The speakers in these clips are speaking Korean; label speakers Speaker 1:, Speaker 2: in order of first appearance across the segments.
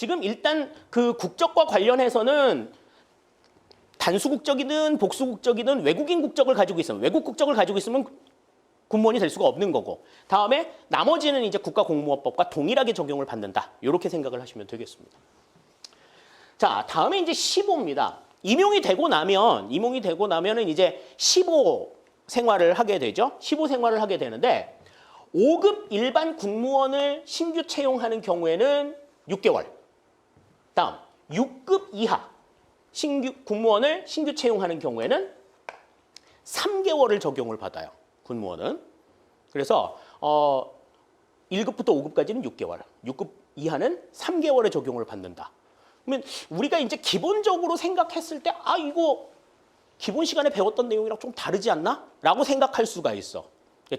Speaker 1: 지금 일단 그 국적과 관련해서는 단수 국적이든 복수 국적이든 외국인 국적을 가지고 있으면 외국 국적을 가지고 있으면 군무원이 될 수가 없는 거고 다음에 나머지는 이제 국가공무원법과 동일하게 적용을 받는다 이렇게 생각을 하시면 되겠습니다. 자 다음에 이제 15입니다. 임용이 되고 나면 임용이 되고 나면은 이제 15 생활을 하게 되죠. 15 생활을 하게 되는데 5급 일반 군무원을 신규 채용하는 경우에는 6개월. 다음 6급 이하 신규 군무원을 신규 채용하는 경우에는 3개월을 적용을 받아요. 군무원은. 그래서 어 1급부터 5급까지는 6개월, 6급 이하는 3개월의 적용을 받는다. 그러면 우리가 이제 기본적으로 생각했을 때 아 이거 기본 시간에 배웠던 내용이랑 좀 다르지 않나? 라고 생각할 수가 있어.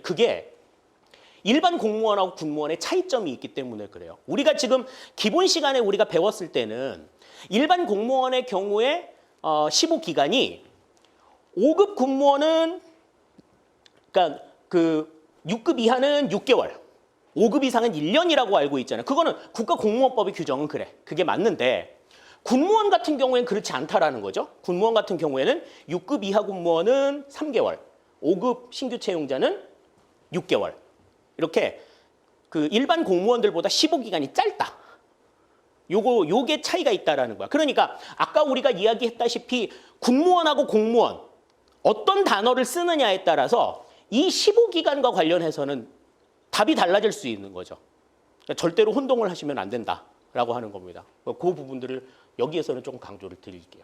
Speaker 1: 그게 일반 공무원하고 군무원의 차이점이 있기 때문에 그래요. 우리가 지금 기본 시간에 우리가 배웠을 때는 일반 공무원의 경우에 어, 15기간이 5급 군무원은 그러니까 그 6급 이하는 6개월, 5급 이상은 1년이라고 알고 있잖아요. 그거는 국가공무원법의 규정은 그래. 그게 맞는데 군무원 같은 경우에는 그렇지 않다라는 거죠. 군무원 같은 경우에는 6급 이하 군무원은 3개월, 5급 신규 채용자는 6개월. 이렇게 그 일반 공무원들보다 15기간이 짧다. 요거 요게 차이가 있다라는 거야. 그러니까 아까 우리가 이야기했다시피 군무원하고 공무원 어떤 단어를 쓰느냐에 따라서 이 15기간과 관련해서는 답이 달라질 수 있는 거죠. 그러니까 절대로 혼동을 하시면 안 된다라고 하는 겁니다. 그 부분들을 여기에서는 조금 강조를 드릴게요.